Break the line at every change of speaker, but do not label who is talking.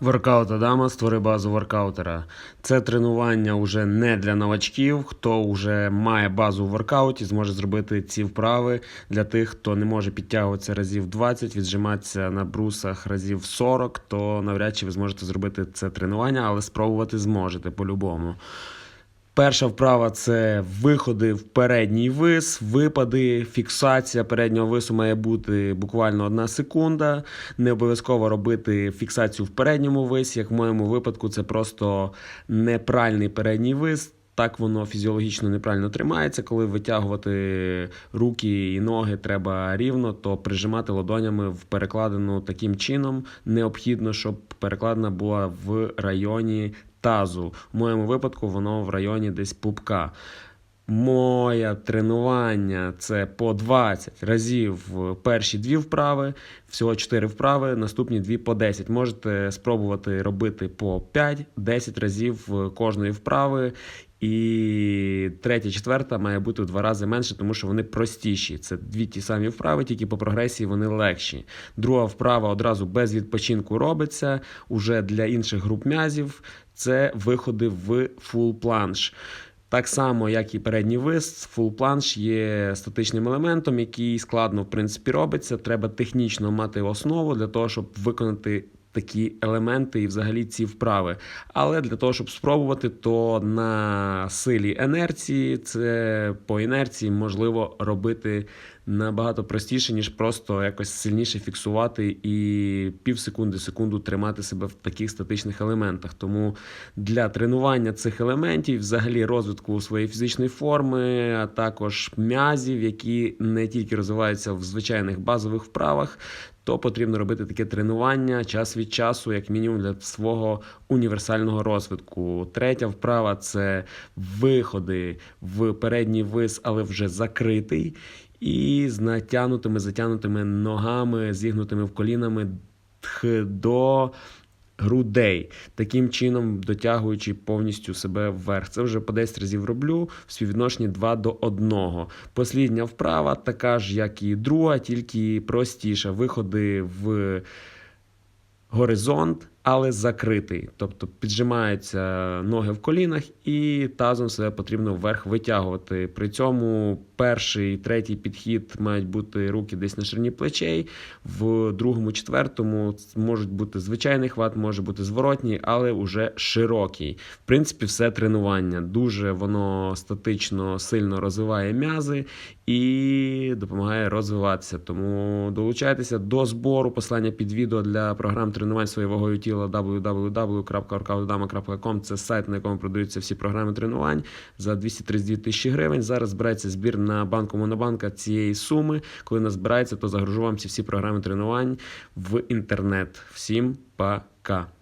Воркаут Адама створи базу воркаутера. Це тренування вже не для новачків. Хто вже має базу в воркауті, зможе зробити ці вправи для тих, хто не може підтягуватися разів 20, віджиматися на брусах разів 40, то навряд чи ви зможете зробити це тренування, але спробувати зможете по-любому. Перша вправа це виходи в передній вис, випади, фіксація переднього вису має бути буквально одна секунда. Не обов'язково робити фіксацію в передньому висі. Як в моєму випадку, це просто неправильний передній вис. Так воно фізіологічно неправильно тримається. Коли витягувати руки і ноги треба рівно, то прижимати ладонями в перекладину таким чином необхідно, щоб перекладина була в районі тазу. В моєму випадку воно в районі десь пупка. Моє тренування це по 20 разів перші дві вправи, всього 4 вправи, наступні дві по 10. Можете спробувати робити по 5-10 разів кожної вправи. І третя, четверта має бути в два рази менше, тому що вони простіші. Це дві ті самі вправи, тільки по прогресії вони легші. Друга вправа одразу без відпочинку робиться. Уже для інших груп м'язів це виходи в фул планш. Так само, як і передній вис, фул планш є статичним елементом, який складно в принципі робиться. Треба технічно мати основу для того, щоб виконати такі елементи і взагалі ці вправи. Але для того, щоб спробувати, то на силі інерції, це по інерції можливо робити набагато простіше, ніж просто якось сильніше фіксувати і пів секунди, секунду тримати себе в таких статичних елементах. Тому для тренування цих елементів, взагалі розвитку своєї фізичної форми, а також м'язів, які не тільки розвиваються в звичайних базових вправах, то потрібно робити таке тренування час від часу, як мінімум, для свого універсального розвитку. Третя вправа це виходи в передній вис, але вже закритий. І з натягнутими, затягнутими ногами, зігнутими в колінами до грудей, таким чином дотягуючи повністю себе вверх. Це вже по 10 разів роблю в співвідношенні 2 до 1. Послідня вправа, така ж, як і друга, тільки простіша. Виходи в горизонт, але закритий. Тобто піджимаються ноги в колінах і тазом себе потрібно вверх витягувати. При цьому перший третій підхід мають бути руки десь на ширині плечей. В другому, четвертому можуть бути звичайний хват, може бути зворотній, але уже широкий. В принципі, все тренування. Дуже воно статично сильно розвиває м'язи і допомагає розвиватися. Тому долучайтеся до збору послання під відео для програм тренувань своєю вагою тіла www.orkaudama.com. Це сайт, на якому продаються всі програми тренувань за 232 тисячі гривень. Зараз збирається збір на банку Монобанка цієї суми. Коли назбирається, то загружу вам ці всі програми тренувань в інтернет. Всім пока!